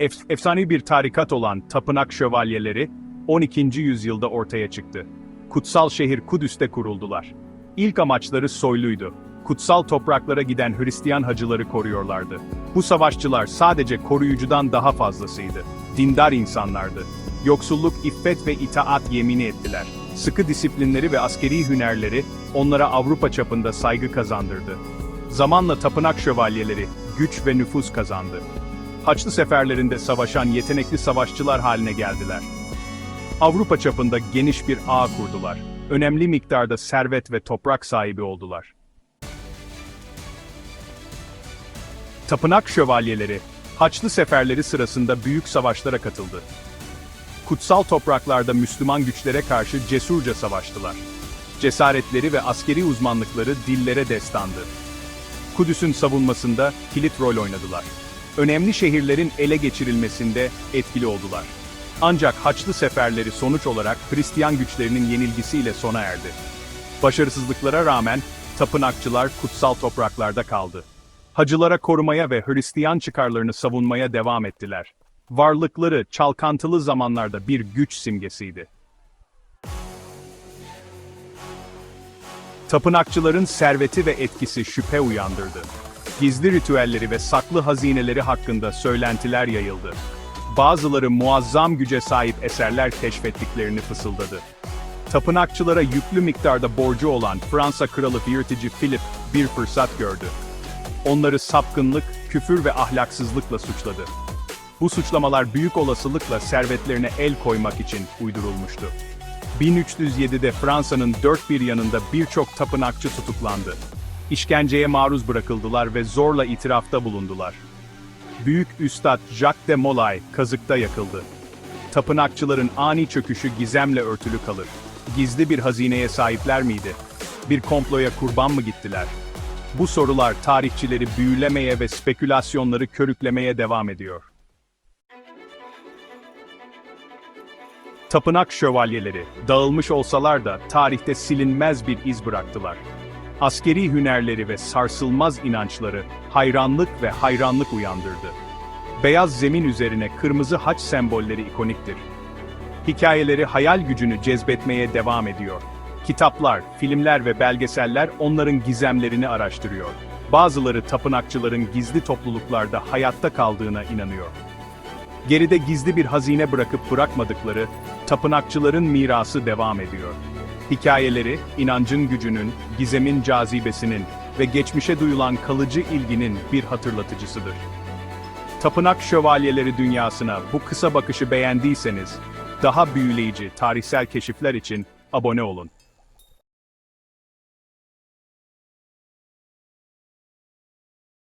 Ef- efsanevi bir tarikat olan Tapınak Şövalyeleri 12. yüzyılda ortaya çıktı. Kutsal şehir Kudüs'te kuruldular. İlk amaçları soyluydu. Kutsal topraklara giden Hristiyan hacıları koruyorlardı. Bu savaşçılar sadece koruyucudan daha fazlasıydı. Dindar insanlardı. Yoksulluk, iffet ve itaat yemini ettiler. Sıkı disiplinleri ve askeri hünerleri onlara Avrupa çapında saygı kazandırdı. Zamanla tapınak şövalyeleri güç ve nüfus kazandı. Haçlı seferlerinde savaşan yetenekli savaşçılar haline geldiler. Avrupa çapında geniş bir ağ kurdular. Önemli miktarda servet ve toprak sahibi oldular. Tapınak şövalyeleri, Haçlı seferleri sırasında büyük savaşlara katıldı. Kutsal topraklarda Müslüman güçlere karşı cesurca savaştılar. Cesaretleri ve askeri uzmanlıkları dillere destandı. Kudüs'ün savunmasında kilit rol oynadılar. Önemli şehirlerin ele geçirilmesinde etkili oldular. Ancak Haçlı seferleri sonuç olarak Hristiyan güçlerinin yenilgisiyle sona erdi. Başarısızlıklara rağmen tapınakçılar kutsal topraklarda kaldı. Hacılara korumaya ve Hristiyan çıkarlarını savunmaya devam ettiler. Varlıkları çalkantılı zamanlarda bir güç simgesiydi. Tapınakçıların serveti ve etkisi şüphe uyandırdı. Gizli ritüelleri ve saklı hazineleri hakkında söylentiler yayıldı. Bazıları muazzam güce sahip eserler keşfettiklerini fısıldadı. Tapınakçılara yüklü miktarda borcu olan Fransa Kralı yırtıcı Philip bir fırsat gördü. Onları sapkınlık, küfür ve ahlaksızlıkla suçladı. Bu suçlamalar büyük olasılıkla servetlerine el koymak için uydurulmuştu. 1307'de Fransa'nın dört bir yanında birçok tapınakçı tutuklandı. İşkenceye maruz bırakıldılar ve zorla itirafta bulundular. Büyük Üstad Jacques de Molay kazıkta yakıldı. Tapınakçıların ani çöküşü gizemle örtülü kalır. Gizli bir hazineye sahipler miydi? Bir komploya kurban mı gittiler? Bu sorular tarihçileri büyülemeye ve spekülasyonları körüklemeye devam ediyor. Tapınak şövalyeleri, dağılmış olsalar da tarihte silinmez bir iz bıraktılar. Askeri hünerleri ve sarsılmaz inançları hayranlık ve hayranlık uyandırdı. Beyaz zemin üzerine kırmızı haç sembolleri ikoniktir. Hikayeleri hayal gücünü cezbetmeye devam ediyor. Kitaplar, filmler ve belgeseller onların gizemlerini araştırıyor. Bazıları tapınakçıların gizli topluluklarda hayatta kaldığına inanıyor geride gizli bir hazine bırakıp bırakmadıkları, tapınakçıların mirası devam ediyor. Hikayeleri, inancın gücünün, gizemin cazibesinin ve geçmişe duyulan kalıcı ilginin bir hatırlatıcısıdır. Tapınak şövalyeleri dünyasına bu kısa bakışı beğendiyseniz, daha büyüleyici tarihsel keşifler için abone olun.